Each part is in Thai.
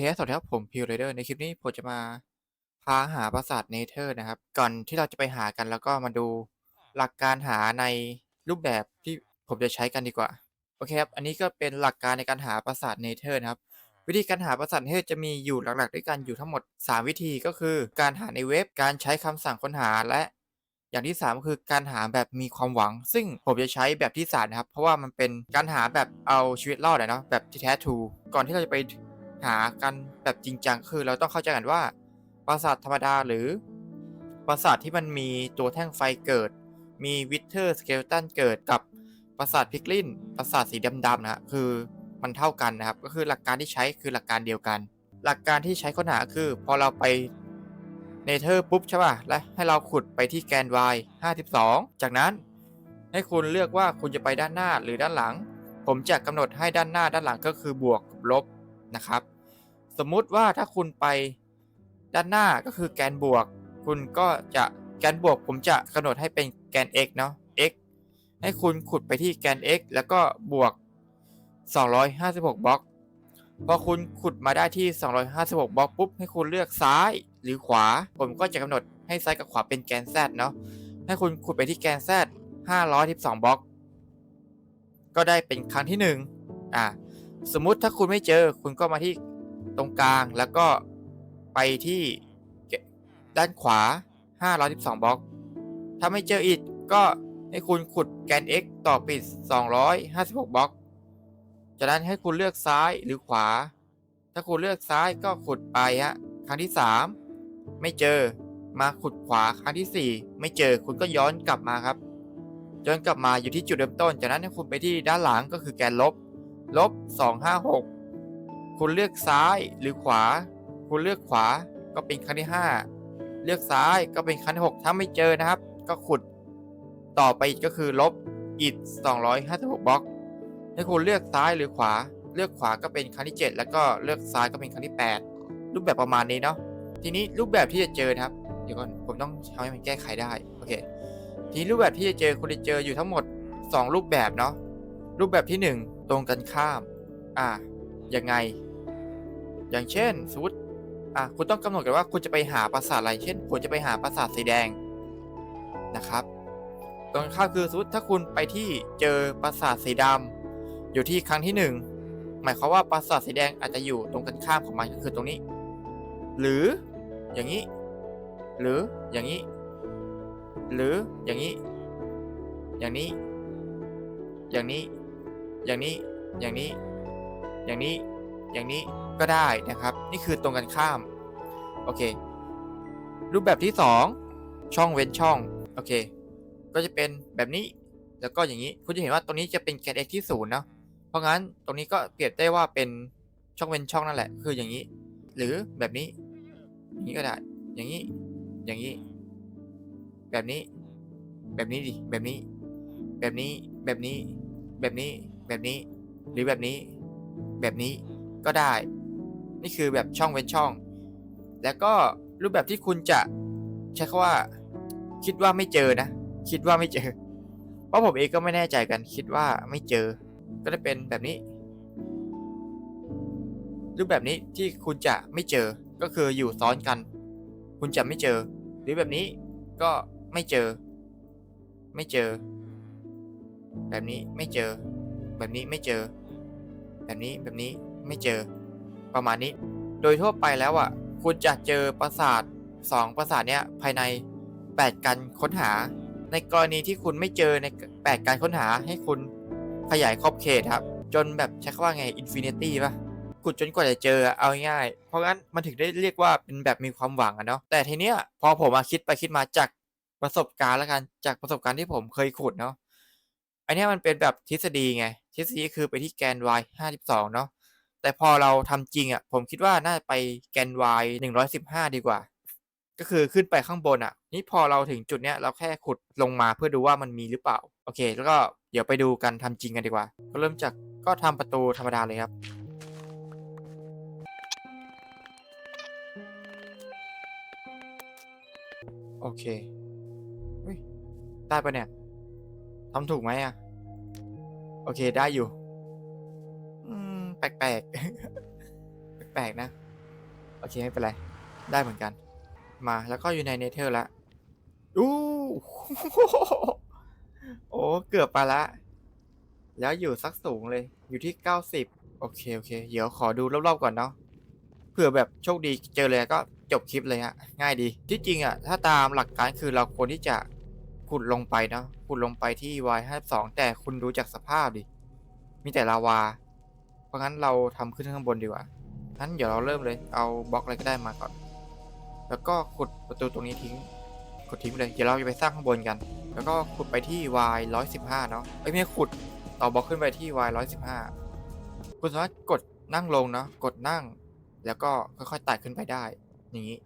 สวัสดีครับผมพิวเรเดอร์ในคลิปนี้ผมจะมาพาหาปราสาทเนเธอร์นะครับ ก่อนที่เราจะไปหากันแล้วก็มาดูหลักการหาในรูปแบบที่ผมจะใช้กันดีกว่า โอเคครับ อันนี้ก็เป็นหลักการในการหาปราสาทเนเธอร์นะครับ วิธีการหาปราสาทเนเธอร์จะมีอยู่หลักๆ ด้วยกันอยู่ทั้งหมด 3 วิธีก็คือ การหาในเว็บการใช้คำสั่งค้นหาและ อย่างที่3ก็คือการหาแบบมีความหวัง ซึ่งผมจะใช้แบบที่3นะครับเพราะว่ามันเป็นการหาแบบเอาชีวิตรอดเนาะแบบที่แท้ทรูก่อนที่เราจะไป หากันแบบจริงจังคือเราต้องเข้าใจกันว่าปราสาทธรรมดาหรือปราสาทที่มันมีตัวแท่งไฟเกิด มีวิเทอร์สเกลตันเกิดกับปราสาทพิกลินปราสาทสีดำๆนะคือมันเท่ากันนะครับ ก็คือหลักการที่ใช้คือหลักการเดียวกัน หลักการที่ใช้ค้นหาคือ พอเราไปเนเธอร์ปุ๊บใช่ป่ะและให้เราขุดไปที่แกน y 52 จากนั้นให้คุณเลือกว่าคุณจะไปด้านหน้าหรือด้านหลัง ผมจะกำหนดให้ด้านหน้าด้านหลังก็คือบวกกับลบ นะครับ สมมุติว่าถ้าคุณไปด้านหน้าก็คือแกนบวก คุณก็จะแกนบวกผมจะกำหนดให้เป็นแกน x เนาะ x ให้คุณขุดไปที่แกน x แล้วก็บวก 256 บล็อกพอคุณขุดมาได้ที่ 256 บล็อกปุ๊บให้คุณเลือกซ้ายหรือขวา ผมก็จะกำหนดให้ซ้ายกับขวาเป็นแกน z เนาะให้คุณขุดไปที่แกน z 512 บล็อก ก็ได้เป็นครั้งที่ 1 อ่า สมมุติถ้าคุณไม่เจอ คุณก็มาที่ตรงกลางแล้วก็ไปที่ด้านขวา 512บล็อก ถ้าไม่เจออีกก็ให้คุณขุดแกน x ต่อปิด 256บล็อก จากนั้นให้คุณเลือกซ้ายหรือขวา ถ้าคุณเลือกซ้ายก็ขุดไปฮะ ครั้งที่ 3 ไม่เจอ มาขุดขวาครั้งที่ 4 ไม่เจอ คุณก็ย้อนกลับมาครับ ย้อนกลับมาอยู่ที่จุดเริ่มต้น จากนั้นให้คุณไปที่ด้านหลังก็คือแกนลบ ลบ 256 คุณเลือกซ้ายหรือขวา คุณเลือกขวาก็เป็นครั้งที่ 5 เลือกซ้ายก็เป็นครั้งที่ 6 ถ้าไม่เจอนะครับ ก็ขุดต่อไปอีกก็คือลบอีก256บล็อกให้คุณเลือกซ้ายหรือขวา เลือกขวาก็เป็นครั้งที่ 7 แล้วก็เลือกซ้ายก็เป็นครั้งที่ 8 รูปแบบประมาณนี้เนาะทีนี้รูปแบบที่จะเจอนะครับเดี๋ยวก่อนผมต้องทำให้มันแก้ไขได้โอเคทีนี้รูปแบบที่จะเจอคุณจะเจออยู่ทั้งหมด 2 รูปแบบเนาะรูปแบบที่ 1 ตรงกันข้าม อ่ายังไง อย่างเช่นสมมติอะคุณต้องกำหนดกันว่าคุณจะไปหาปราสาทอะไร เช่นคุณจะไปหาปราสาทสีแดงนะครับ ตรงกันข้ามคือสมมติถ้าคุณไปที่เจอปราสาทสีดำอยู่ที่ครั้งที่หนึ่งหมายความว่าปราสาทสีแดงอาจจะอยู่ตรงกันข้ามของมันก็คือตรงนี้ หรืออย่างนี้ หรืออย่างนี้ หรืออย่างนี้ อย่างนี้ อย่างนี้ อย่างนี้อย่างนี้ อย่างนี้อย่างนี้ก็ได้นะครับ นี่คือตรงกันข้าม โอเค รูปแบบที่ 2 ช่องเว้นช่อง โอเค ก็จะเป็นแบบนี้ แล้วก็อย่างนี้ คุณจะเห็นว่าตรงนี้จะเป็นแกน x ที่0เนาะ เพราะงั้นตรงนี้ก็เปรียบได้ว่าเป็นช่องเว้นช่องนั่นแหละ คืออย่างนี้ หรือแบบนี้ อย่างนี้ก็ได้ อย่างนี้ อย่างนี้ แบบนี้ แบบนี้ดิ แบบนี้ แบบนี้ แบบนี้ แบบนี้ แบบนี้ หรือแบบนี้ แบบนี้ก็ได้ นี่คือแบบช่องเว้นช่อง แล้วก็รูปแบบที่คุณจะใช้คำว่า คิดว่าไม่เจอนะ คิดว่าไม่เจอ เพราะผมเองก็ไม่แน่ใจกัน คิดว่าไม่เจอ ก็จะเป็นแบบนี้ รูปแบบนี้ที่คุณจะไม่เจอ ก็คืออยู่ซ้อนกัน คุณจะไม่เจอ หรือแบบนี้ก็ไม่เจอ ไม่เจอ แบบนี้ไม่เจอ แบบนี้ไม่เจอ แบบนี้แบบนี้ไม่เจอ ประมาณนี้ โดยทั่วไปแล้วอะ คุณจะเจอปราสาท2ปราสาทเนี้ยภายใน 8 การค้นหา ในกรณีที่คุณไม่เจอใน 8 การค้นหาให้คุณขยายขอบเขตครับ จนแบบใช้คำว่าไงอินฟินิตี้ป่ะขุดจนกว่าจะเจอเอาง่ายเพราะงั้นมันถึงได้เรียกว่าเป็นแบบมีความหวังอะเนาะแต่ทีเนี้ยพอผมมาคิดไปคิดมาจากประสบการณ์แล้วกันจากประสบการณ์ที่ผมเคยขุดเนาะ อันนี้มันเป็นแบบทฤษฎีไง ทฤษฎีคือไปที่แกน y 52 เนาะ แต่พอเราทำจริงอะ ผมคิดว่าน่าจะไปแกน y 115 ดีกว่า ก็คือขึ้นไปข้างบนอะ นี่พอเราถึงจุดเนี้ยเราแค่ขุดลงมาเพื่อดูว่ามันมีหรือเปล่า โอเค แล้วก็เดี๋ยวไปดูกันทำจริงกันดีกว่า ก็เริ่มจากก็ทำประตูธรรมดาเลยครับโอเคเฮ้ยได้ปะเนี่ยทำถูกไหมอะ โอเคได้อยู่ อืม แปลกๆแปลกนะ โอเค ไม่เป็นไร ได้เหมือนกัน มาแล้วก็อยู่ในเนเธอร์แล้วอู้โอ้เกือบไปละ แล้วอยู่สักสูงเลย อยู่ที่90โอเค โอเค เดี๋ยวขอดูรอบๆก่อนเนาะเผื่อแบบโชคดีเจอเลยก็จบคลิปเลยฮะ ง่ายดี ที่จริงอะ ถ้าตามหลักการคือเราควรที่จะ ขุดลงไปเนาะขุดลงไปที่ Y52 แต่คุณดูจากสภาพดิ มีแต่ลาวา เพราะงั้นเราทำขึ้นข้างบนดีกว่างั้นเดี๋ยวเราเริ่มเลยเอาบล็อกอะไรก็ได้มาก่อน แล้วก็ขุดประตูตรงนี้ทิ้งขุดทิ้งเลยเดี๋ยวเราจะไปสร้างข้างบนกัน แล้วก็ขุดไปที่ y 115เนาะเอ้ยไม่ใช่ขุดต่อบล็อกขึ้นไปที่ y 115คุณสามารถกดนั่งลงเนาะกดนั่ง แล้วก็ค่อยๆไต่ขึ้นไปได้ อย่างนี้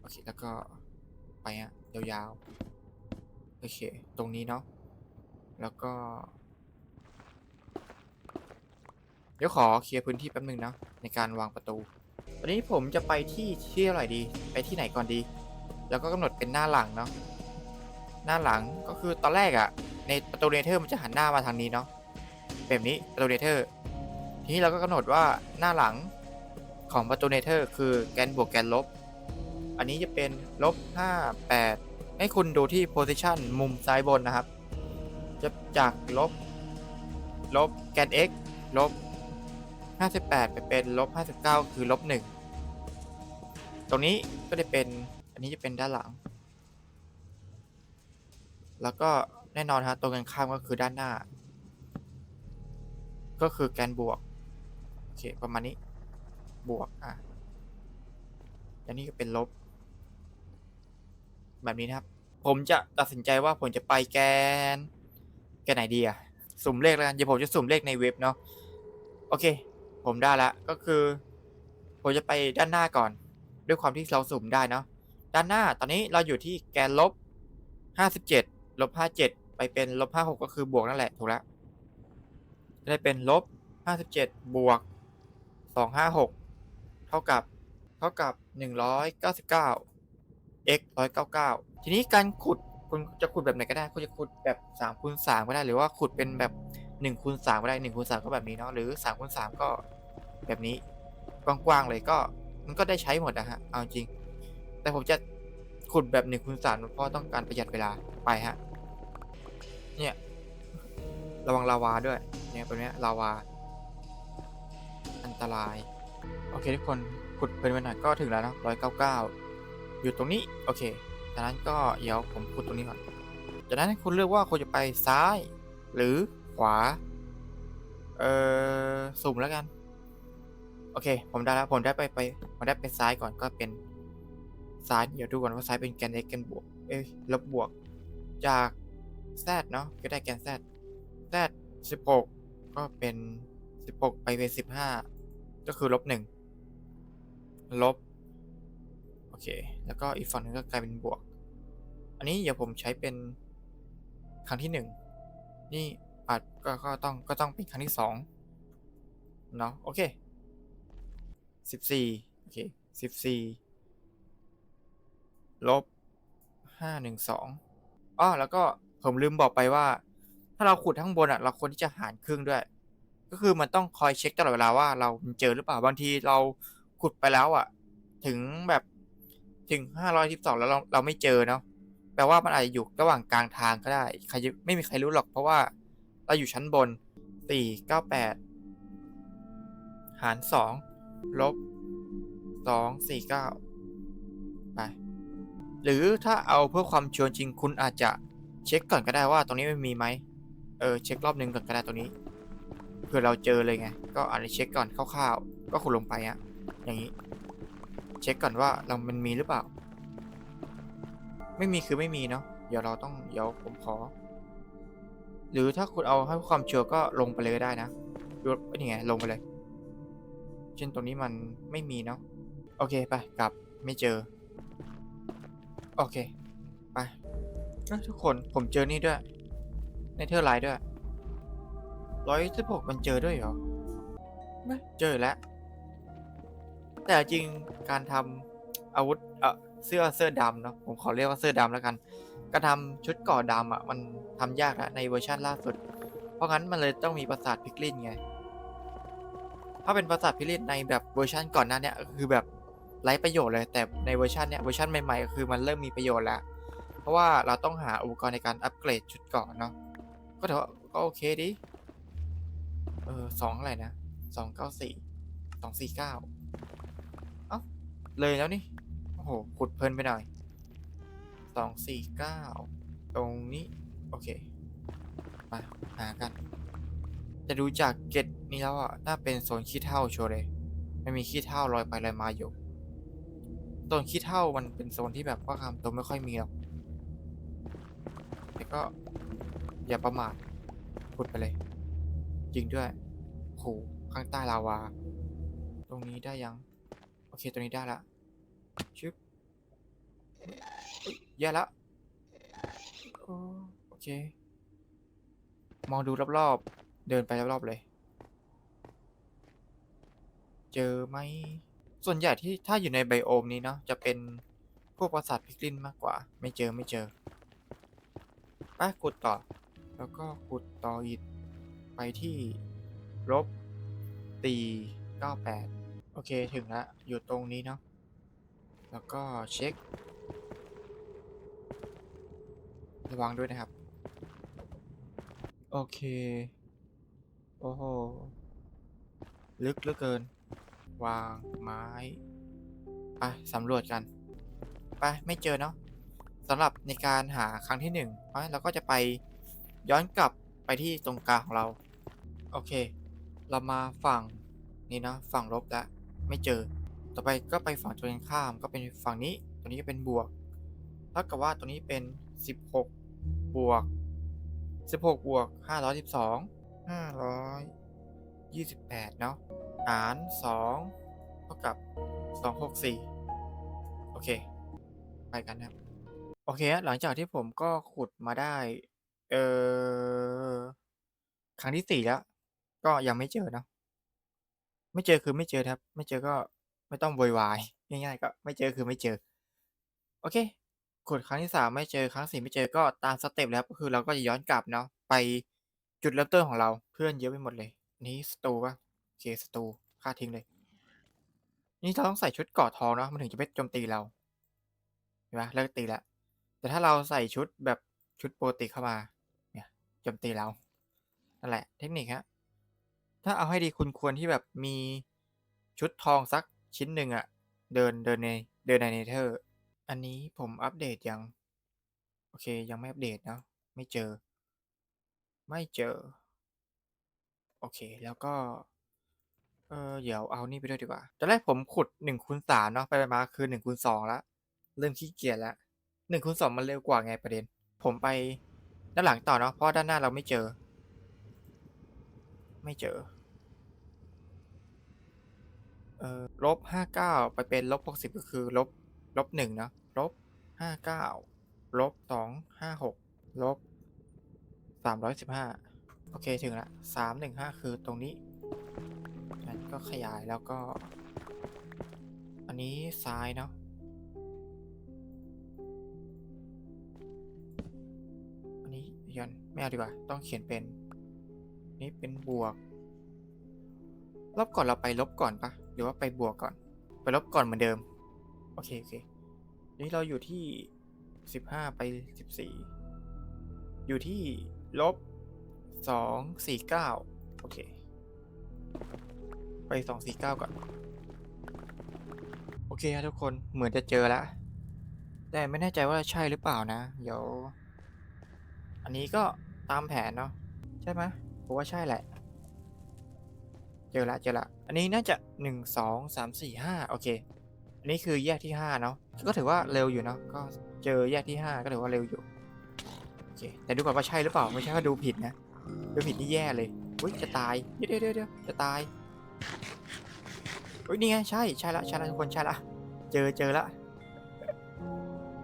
โอเคแล้วก็ไปฮะ ยาวๆ โอเค ตรงนี้เนาะ แล้วก็ เดี๋ยวขอเคลียร์พื้นที่แป๊บนึงนะ ในการวางประตู ตอนนี้ผมจะไปที่ที่อะไรดี ไปที่ไหนก่อนดี แล้วก็กำหนดเป็นหน้าหลังเนาะ หน้าหลังก็คือตอนแรกอะในประตูเนเธอร์มันจะหันหน้ามาทางนี้เนาะ แบบนี้ประตูเนเธอร์ ทีนี้เราก็กำหนดว่าหน้าหลังของประตูเนเธอร์คือแกนบวกแกนลบ อันนี้จะเป็นลบ5 8ให้คุณดูที่ position มุมซ้ายบนนะครับ จะจากลบลบแกน x ลบ58 ไปเป็นลบ59 คือลบ1ตรงนี้ก็จะเป็น อันนี้จะเป็นด้านหลัง แล้วก็แน่นอนฮะตรงกันข้ามก็คือด้านหน้า ก็คือแกนบวก โอเค ประมาณนี้ บวก อะอันนี้ก็เป็นลบ แบบนี้นะครับ ผมจะตัดสินใจว่าผมจะไปแกน แกนไหนดีอะสุ่มเลขแล้วกันเดี๋ยวผมจะสุ่มเลขในเว็บเนาะโอเค ผมได้แล้วก็คือ ผมจะไปด้านหน้าก่อน ด้วยความที่เราสุ่มได้เนาะด้านหน้าตอนนี้เราอยู่ที่แกนลบ57ลบ57ไปเป็นลบ56ก็คือบวกนั่นแหละถูกแล้วจะได้เป็นลบ57บวก256เท่ากับเท่ากับ199 x 199 ทีนี้การขุดคุณจะขุดแบบไหนก็ได้ คุณจะขุดแบบ3คูณ3ก็ได้ หรือว่าขุดเป็นแบบ1คูณ3ก็ได้1คูณ3ก็แบบนี้เนาะ หรือ3คูณ3ก็แบบนี้กว้างๆเลยก็มันก็ได้ใช้หมดนะฮะ เอาจริง แต่ผมจะขุดแบบ1คูณ3เพราะต้องการประหยัดเวลา ไปฮะ เนี่ย ระวังลาวาด้วย เนี่ยตรงเนี้ยลาวา อันตราย โอเคทุกคนขุดเป็นไปหน่อยก็ถึงแล้วเนอะร้อยเก้าเก้า อยู่ตรงนี้โอเคจากนั้นก็เดี๋ยวผมขุดตรงนี้ก่อนจากนั้นคุณเลือกว่าคุณจะไปซ้าย หรือขวา เอ่อสุ่มแล้วกัน โอเค ผมได้แล้วผมได้ไปไปผมได้ไปซ้ายก่อนก็เป็นซ้ายเดี๋ยวดูก่อนว่าซ้ายเป็นแกน x แกนบวก เอ้ยลบบวก จาก z เนาะก็ได้แกน z z สิบหกก็เป็นสิบหกไปเป็นสิบห้าก็คือลบหนึ่งลบ เค แล้วก็อีกฝั่งนึงก็กลายเป็นบวก อันนี้เดี๋ยวผมใช้เป็นครั้งที่หนึ่งนี่อาจก็ก็ต้องก็ต้องเป็นครั้งที่สองเนาะโอเคสิบสี่โอเคสิบสี่ลบห้าหนึ่งสองอ้อแล้วก็ผมลืมบอกไปว่า ถ้าเราขุดข้างบนอะ เราควรที่จะหารครึ่งด้วย ก็คือมันต้องคอยเช็คตลอดเวลาว่าเราเจอหรือเปล่าบางทีเราขุดไปแล้วอะ ถึงแบบ ถึงห้าร้อยสิบสองแล้วเราเราไม่เจอเนาะแปลว่ามันอาจจะอยู่ระหว่างกลางทางก็ได้ ใครจะไม่มีใครรู้หรอกเพราะว่าเราอยู่ชั้นบนสี่เก้าแปดหารสองลบสองสี่เก้าไปหรือถ้าเอาเพื่อความชัวร์จริงคุณอาจจะเช็คก่อนก็ได้ว่าตรงนี้มันมีไหมเออเช็ครอบนึงก่อนก็ได้ตรงนี้เผื่อเราเจอเลยไง ก็อาจจะเช็คก่อนคร่าวๆก็ขุดลงไปอะอย่างนี้ เช็คก่อนว่าเรามันมีหรือเปล่า ไม่มีคือไม่มีเนาะเดี๋ยวเราต้องเดี๋ยวผมขอ หรือถ้าคุณเอาให้ความเชัวร์ก็ลงไปเลยก็ได้นะดูนี่ไงลงไปเลยเช่นตรงนี้มันไม่มีเนาะโอเคไปกลับไม่เจอ โอเค ไปทุกคนผมเจอนี่ด้วย ในเทอร์ไลน์ด้วยร้อยสิบหกมันเจอด้วยเหรอไม่เจอแล้ว แต่จริงการทำอาวุธเออเสื้อเสื้อดำเนาะผมขอเรียกว่าเสื้อดำแล้วกันการทำชุดก่อดำอะมันทำยากแล้วในเวอร์ชันล่าสุด เพราะงั้นมันเลยต้องมีปราสาทพิกลินไง ถ้าเป็นปราสาทพิเรนในแบบเวอร์ชันก่อนหน้าเนี้ยคือแบบไร้ประโยชน์เลย แต่ในเวอร์ชันเนี้ยเวอร์ชันใหม่ๆก็คือมันเริ่มมีประโยชน์แล้วเพราะว่าเราต้องหาอุปกรณ์ในการอัปเกรดชุดกราะเนาะก็ถือว่าก็โอเคดิเออสองอะไรนะสองเก้าสี่สองสี่เก้า เลยแล้วนี่ โอ้โห ขุดเพลินไปหน่อยสองสี่เก้าตรงนี้ โอเค มาหากัน จะดูจากเกตนี้แล้วอะ น่าเป็นโซนขี้เท่าโชว์เลยไม่มีขี้เท่าลอยไปลอยมาอยู่โซนขี้เท่ามันเป็นโซนที่แบบว่าคำตัวไม่ค่อยมีหรอกแต่ก็อย่าประมาทขุดไปเลยจริงด้วยโหข้างใต้ลาวา ตรงนี้ได้ยัง เคตรงนี้ได้ละชึบเอ้ยแย่ละโอ้โอเค มองดูรอบๆ เดินไปรอบๆเลย เจอไหม ส่วนใหญ่ที่ถ้าอยู่ในไบโอมนี้เนาะจะเป็นพวกปราสาทพิกลินมากกว่า ไม่เจอไม่เจอไปขุดต่อ แล้วก็ขุดต่ออีกไปที่ลบตีเก้าแปด อเคถึงละอยู่ตรงนี้เนาะแล้วก็เช็ค ระวังด้วยนะครับ โอเค โอ้โห ลึกเหลือเกิน วางไม้ไปสำรวจกัน ไป ไม่เจอเนาะสำหรับในการหาครั้งที่หนึ่งเราก็จะไปย้อนกลับไปที่ตรงกลางของเรา โอเค เรามาฝั่งนี้เนาะฝั่งลบแล้ว ไม่เจอ ต่อไปก็ไปฝั่งตรงข้ามก็เป็นฝั่งนี้ ตัวนี้ก็เป็นบวกเท่ากับว่าตัวนี้เป็น 16 บวก 16 บวก 512 528 เนาะหาร 2 เท่ากับ 264 โอเค ไปกันนะครับโอเค หลังจากที่ผมก็ขุดมาได้ เออครั้งที่สี่แล้ว ก็ยังไม่เจอเนาะ ไม่เจอคือไม่เจอครับ ไม่เจอก็ไม่ต้องโวยวายง่ายๆ ก็ไม่เจอคือไม่เจอ โอเคขุดครั้งที่สามไม่เจอครั้งสี่ไม่เจอก็ตามสเต็ปแล้วก็คือเราก็จะย้อนกลับเนาะไปจุดเริ่มต้นของเราเพื่อนเยอะไปหมดเลย นี่สตูป่ะโอเคสตูฆ่าทิ้งเลย นี่เราต้องใส่ชุดกราะทองเนาะมันถึงจะไม่โจมตีเราเห็นไหมเลิกตีแล้วแต่ถ้าเราใส่ชุดแบบชุดโปกติเข้ามา เนี่ยโจมตีเรานั่นแหละ เทคนิคฮะ ถ้าเอาให้ดีคุณควรที่แบบมีชุดทองสักชิ้นหนึ่งอะ เดินเดินในเดินในเนเธอร์ อันนี้ผมอัปเดตยัง โอเคยังไม่อัปเดตเนาะไม่เจอ ไม่เจอ โอเคแล้วก็ เออเดี๋ยวเอานี่ไปด้วยดีกว่าตอนแรกผมขุดหนึ่งคูณสามเนาะไปไปมาคือหนึ่งคูณสองแล้วเริ่มขี้เกียจแล้วหนึ่งคูณสองมันเร็วกว่าไงประเด็น ผมไปด้านหลังต่อเนาะเพราะด้านหน้าเราไม่เจอ ไม่เจอ เออลบห้าเก้าไปเป็นลบหกสิบก็คือลบลบหนึ่งเนาะลบห้าเก้าลบสองห้าหกลบสามร้อยสิบห้าโอเคถึงละสามหนึ่งห้าคือตรงนี้งั้นก็ขยายแล้วก็ อันนี้ซ้ายเนาะอันนี้ยันไม่เอาดีกว่า ต้องเขียนเป็น นี่เป็นบวก รอบก่อนเราไปลบก่อนปะหรือว่าไปบวกก่อน ไปลบก่อนเหมือนเดิม โอเคโอเคนี่เราอยู่ที่สิบห้าไปสิบสี่อยู่ที่ลบสองสี่เก้าโอเค ไปสองสี่เก้าก่อน โอเคครับทุกคนเหมือนจะเจอแล้ว แต่ไม่แน่ใจว่าใช่หรือเปล่านะ เดี๋ยว อันนี้ก็ตามแผนเนาะใช่ไหม ผมว่าใช่แหละ เจอละเจอละ อันนี้น่าจะหนึ่งสองสามสี่ห้าโอเค อันนี้คือแยกที่ห้าเนาะ ก็ถือว่าเร็วอยู่เนาะ ก็เจอแยกที่ห้าก็ถือว่าเร็วอยู่ โอเค แต่ดูก่อนว่าใช่หรือเปล่า ไม่ใช่ก็ดูผิดนะ ดูผิดนี่แย่เลย อุ้ยจะตาย เดี๋ยวเดี๋ยวเรียจะตาย อุ้ยนี่ไงใช่ ใช่ละ ใช่ละทุกคนใช่ละ เจอเจอละ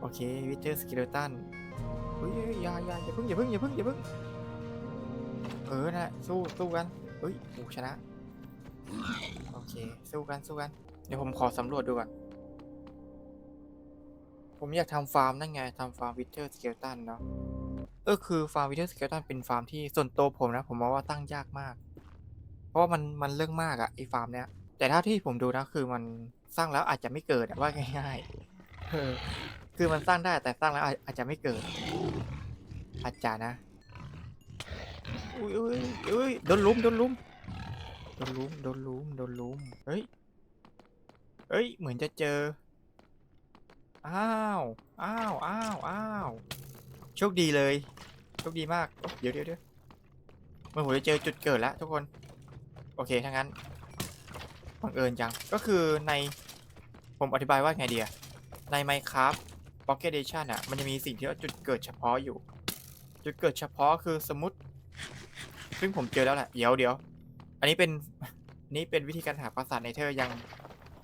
โอเควิเตอร์สกิลตันเฮ้ยยอย่าอย่าอย่าเพิ่งอย่าเพิ่งอย่าเพิ่งอย่าเพิ่ง เออนะสู้สู้กันเฮ้ยโอ้ชนะ โอเค สู้กันสู้กัน เดี๋ยวผมขอสำรวจดูก่อน ผมอยากทำฟาร์มนั่นไงทำฟาร์มวิเทอร์สเกลตันเนาะเออคือฟาร์มวิเทอร์สเกลตันเป็นฟาร์มที่ส่วนตัวผมนะ ผมมองว่าตั้งยากมาก เพราะว่ามันมันเรื่องมากอะไอฟาร์มเนี้ยแต่ถ้าที่ผมดูนะคือมันสร้างแล้วอาจจะไม่เกิดว่าง่ายๆคือมันสร้างได้แต่สร้างแล้วอาจอาจจะไม่เกิด อาจจะนะ อุ้ยอุ้ยอุ้ยโดนลุมโดนลุมโดนลุมโดนลุมโดนลุมเฮ้ยเฮ้ยเหมือนจะเจออ้าวอ้าวอ้าวอ้าวโชคดีเลยโชคดีมากเดี๋ยวเดี๋ยวเดี๋ยวเมื่อผมจะเจอจุดเกิดแล้วทุกคนโอเคถ้างั้นบังเอิญจังก็คือในผมอธิบายว่าไงเดียใน Minecraft Pocket Edition อะมันจะมีสิ่งที่ว่าจุดเกิดเฉพาะอยู่ จุดเกิดเฉพาะคือสมมติ ซึ่งผมเจอแล้วแหละเดี๋ยวเดี๋ยว อันนี้เป็นนี่เป็นวิธีการหาปราสาทเนเธอร์ยัง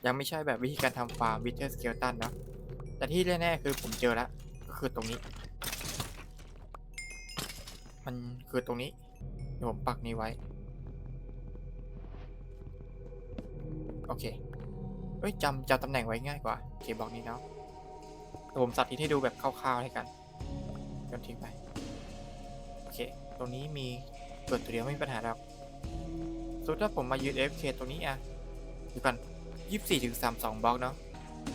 ยังไม่ใช่แบบวิธีการทำฟาร์มวิเทอร์สเกลตันเนาะแต่ที่แน่ๆคือผมเจอแล้ว ก็คือตรงนี้ มันคือตรงนี้เดี๋ยวผมปักนี้ไว้ โอเคเอ้ยจำจำตำแหน่งไว้ง่ายกว่าโอเคบอกนี้เนาะเดี๋ยวผมสับทิศให้ดูแบบคร่าวๆให้กันโยนทิ้งไป โอเค ตรงนี้มี เปิดตัวเดียวไม่มีปัญหาแล้วสมมติถ้าผมมายืน FK ตรงนี้อะดูกัน24ถึง32บล็อกเนาะ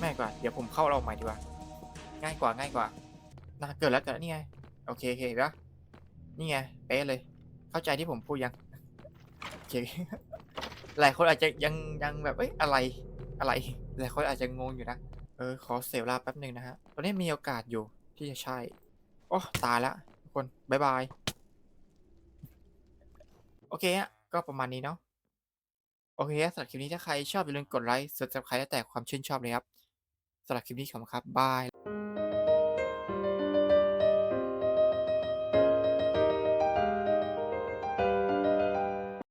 ง่ายกว่า เดี๋ยวผมเข้าเราใหม่ดีกว่า ง่ายกว่าง่ายกว่าน่าเกิดแล้วเกิดแล้วนี่ไงโอเคโอเคเห็นปะนี่ไง เป๊ะเลย เข้าใจที่ผมพูดยัง โอเค หลายคนอาจจะยังยังแบบ เอ้ย อะไร อะไร หลายคนอาจจะงงอยู่นะ เออ ขอเสียเวลาแป๊บหนึ่งนะฮะ ตอนนี้มีโอกาสอยู่ที่จะใช่ โอ้ ตายละทุกคน บ๊ายบาย โอเคฮะก็ประมาณนี้เนาะโอเคฮะสำหรับคลิปนี้ถ้าใครชอบอย่าลืมกดไลค์ subscribe และแต่ความชื่นชอบเลยครับสำหรับคลิปนี้ขอบคุณครับบาย